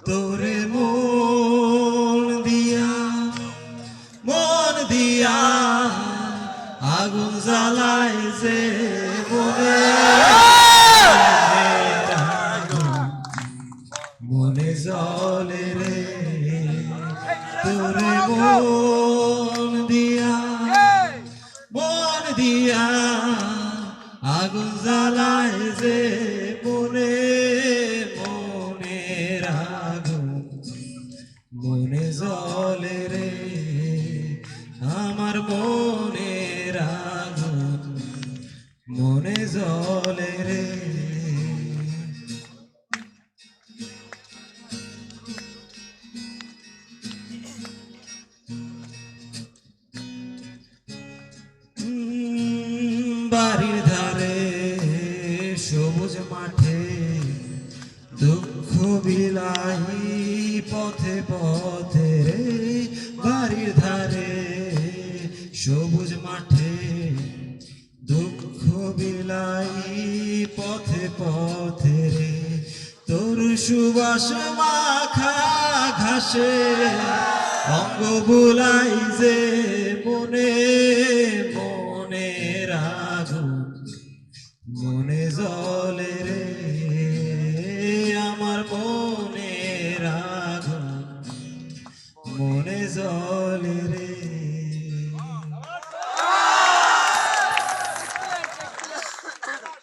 তোরে মন দিয়া মন দিয়া আগুন জ্বালায় যে মনে। মনে জলে রে তোরে মন দিয়া আগুন জ্বালায় যে মনে মনের আগুন মনে জলে রে, আমার মনের আগুন মনে জলে রে বাড়ির ধারে, সবুজ মাঠে দুঃখ বিলাহি পথে পথে রে। বাড়ির ধারে, সবুজ মাঠে দুঃখ বিলাহি পথে পথে রে। তোর সুবাস মাখা ঘাসে, অঙ্গ বুলাই যে মনে মনে সাধু মনে জলে রে আমার মনে রাধু মনে জলে রে।